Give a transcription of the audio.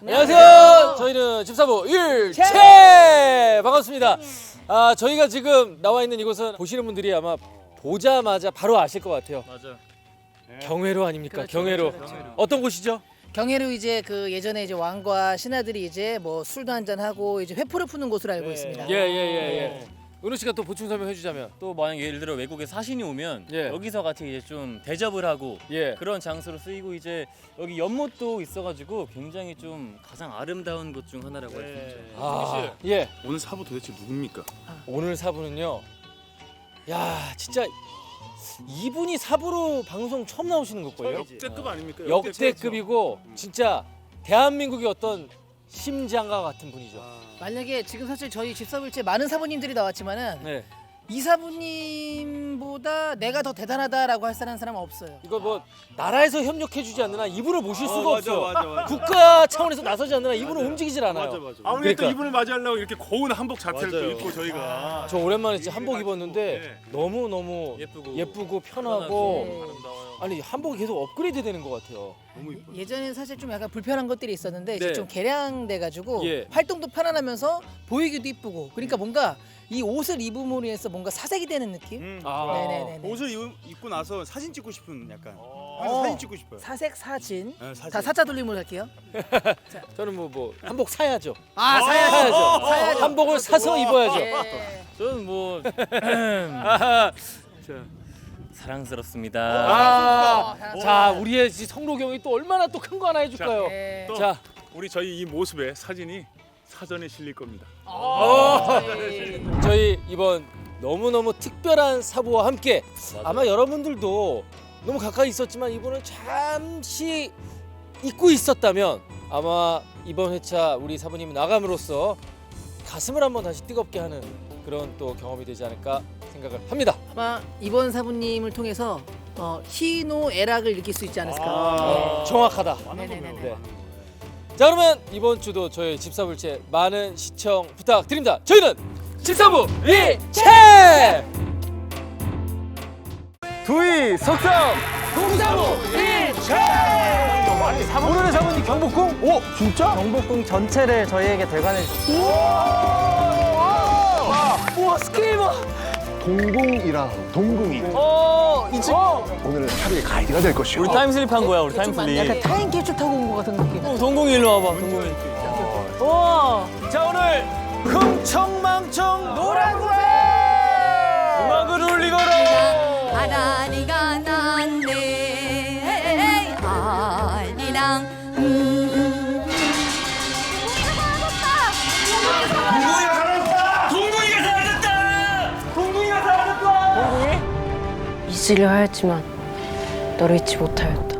안녕하세요. 저희는 집사부 일체 반갑습니다. 아 저희가 지금 나와 있는 이곳은 보시는 분들이 아마 보자마자 바로 아실 것 같아요. 맞아. 경회로 아닙니까? 그렇죠, 경회로. 그렇죠, 그렇죠. 어떤 곳이죠? 경회로 이제 그 예전에 이제 왕과 신하들이 이제 뭐 술도 한잔 하고 이제 회포를 푸는 곳으로 알고 있습니다. 예예예 예. 은우 씨가 또 보충 설명해 주자면 또 만약 예를 들어 외국에 사신이 오면 예. 여기서 같이 이제 좀 대접을 하고 예. 그런 장소로 쓰이고 이제 여기 연못도 있어가지고 굉장히 좀 가장 아름다운 곳 중 하나라고 할 수 있죠. 아, 예. 오늘 사부 도대체 누굽니까? 오늘 사부는요. 야, 진짜 이분이 사부로 방송 처음 나오시는 걸 거예요. 역대급 아닙니까? 역대급이고 진짜 대한민국의 어떤 심장과 같은 분이죠. 만약에 지금 사실 저희 집사부일체 많은 사부님들이 나왔지만은 네. 이 사부님보다 내가 더 대단하다라고 할 사람 사람 은 없어요. 이거 뭐 나라에서 협력해 주지 않는 한 이분을 모실 수가 맞아, 없어. 맞아, 맞아. 국가 차원에서 나서지 않는 한 이분은. 움직이질 않아요. 맞아 맞아. 아, 아무래도 그러니까. 또 이분을 맞이하려고 이렇게 고운 한복 자체를 또 맞아요. 입고 저희가 저 오랜만에 진짜 한복 입었는데 네. 너무 너무 예쁘고 예쁘고 편하고 네. 아름다워요. 아니 한복이 계속 업그레이드 되는 것 같아요. 너무 이뻐. 예전에는 사실 좀 약간 불편한 것들이 있었는데 이제 네. 좀 개량돼 가지고 예. 활동도 편안하면서 보이기도 이쁘고 그러니까 뭔가 이 옷을 입음으로 해서 뭔가 사색이 되는 느낌? 음, 아. 네네네. 옷을 입- 입고 나서 사진 찍고 싶은 약간 어. 항상 사진 찍고 싶어요. 사색 사진. 네, 사진. 자 사자 돌림을 할게요. 저는 뭐 뭐 한복 사야죠. 아 사야죠. 사야죠. 한복을 사서 입어야죠. 예. 저는 뭐 아하. 사랑스럽습니다. 아, 아, 자 우리의 이 성로경이 또 얼마나 또 큰 거 하나 해줄까요? 예. 또 자, 우리 저희 이 모습에 사진이 사전에 실릴 겁니다. 어, 예. 저희 이번 너무너무 특별한 사부와 함께 아마 여러분들도 너무 가까이 있었지만 이분을 잠시 잊고 있었다면 아마 이번 회차 우리 사부님 나감으로써 가슴을 한번 다시 뜨겁게 하는 그런 또 경험이 되지 않을까 생각을 합니다. 아마 이번 사부님을 통해서 어, 희노애락을 느낄 수 있지 않을까. 어, 정확하다. 네네네. 네. 자 그러면 이번 주도 저희 집사불체 많은 시청 부탁드립니다. 저희는 집사부 일체 두이 석삼 동사부 일체 오늘의 사부님 경복궁 오 진짜 경복궁 전체를 저희에게 대관해 주셨어요. 동궁이랑 동궁이 어 이제 오늘 하루의 가이드가 될 것이오. 우리 타임슬립 한 거야, 우리 좀 약간 타임슬립. 타임 캡슐 타고 온 것 같은 느낌. 어, 동공이 일로 와봐, 동공이. 와. 자 오늘 흥청망청 노란색 음 잊으려 하였지만 너를 잊지 못하였다.